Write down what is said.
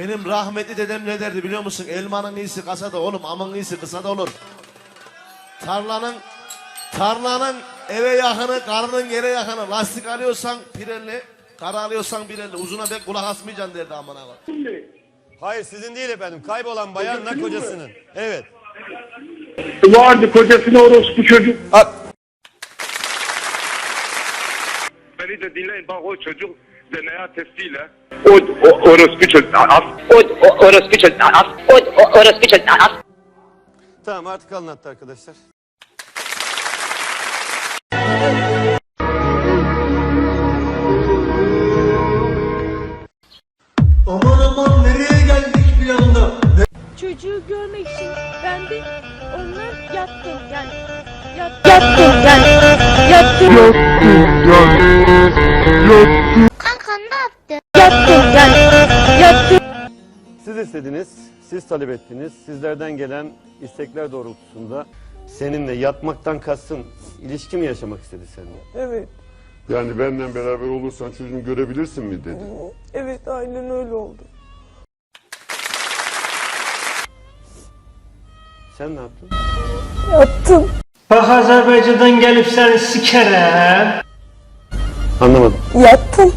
Benim rahmetli dedem ne derdi biliyor musun? Elmanın iyisi kasada oğlum, amın iyisi kısada olur. Tarlanın tarlanın eve yakını, karnın yere yakını. Lastik alıyorsan pirelli, kara alıyorsan pirelli. Uzuna pek kulak asmayacaksın derdi amına koyayım. Hayır sizin değil efendim. Kaybolan bayanla Kocasının. Evet. Vardı kocasına orospu çocuk. Beni de dinleyin bak o çocuk DNA testiyle o, o orospu çocuk as, O, o orospu çocuğu. As, o, o orospu çocuğu. Tamam artık anlattı arkadaşlar. Aman aman nereye geldik bir anda? çocuğu görmek için ben de onlar yattım yani yat, yattım yani yattım Kanka istediniz, siz talep ettiniz. Sizlerden gelen istekler doğrultusunda seninle yatmaktan kastın ilişki mi yaşamak istedi seninle? Evet, Yani benden beraber olursan çocuğumu görebilirsin mi dedi. evet aynen öyle oldu. Sen ne yaptın? Yattım, Bak Azerbaycan'dan gelip seni sikerem. Anlamadım. yattım.